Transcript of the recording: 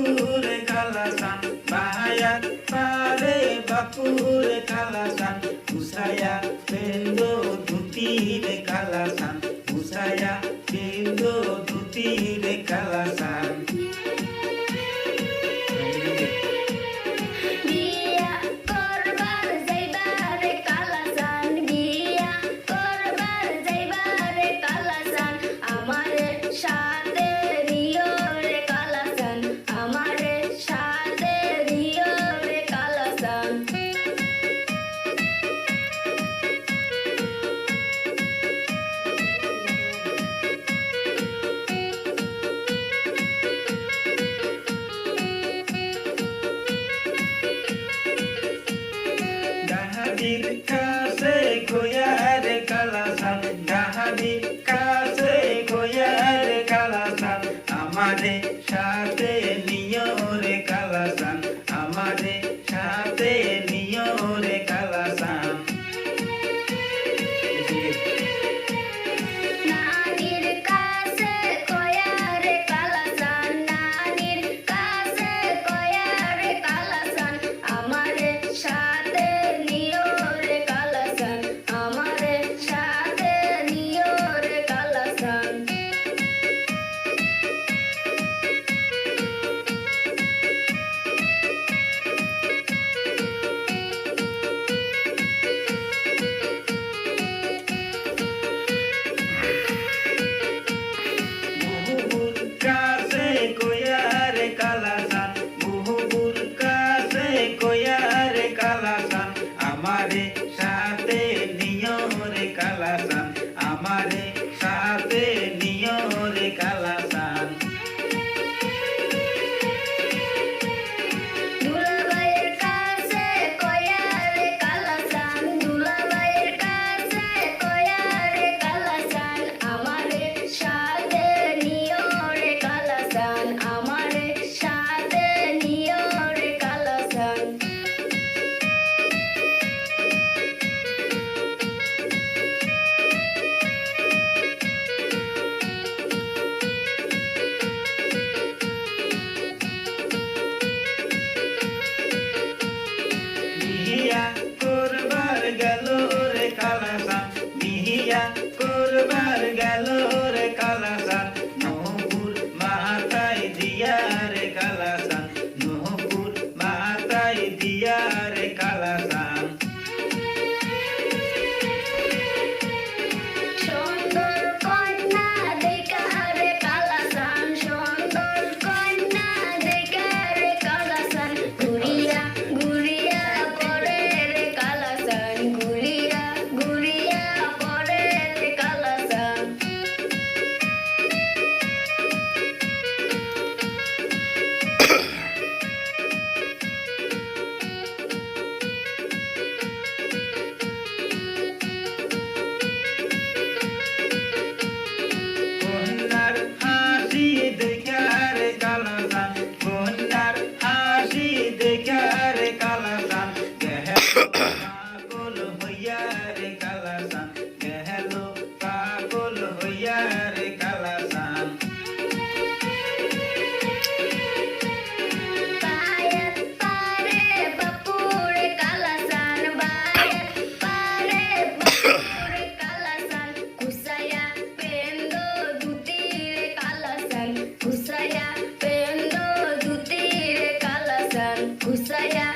বাপুরে কালাসান বাহায়াত পারে বাপুরে কালাসান উসায়া পেন্দ ধুতিরে কালাসান উসায়া পেন্দ ধুতিরে my name. আমারে সাথে Zaya,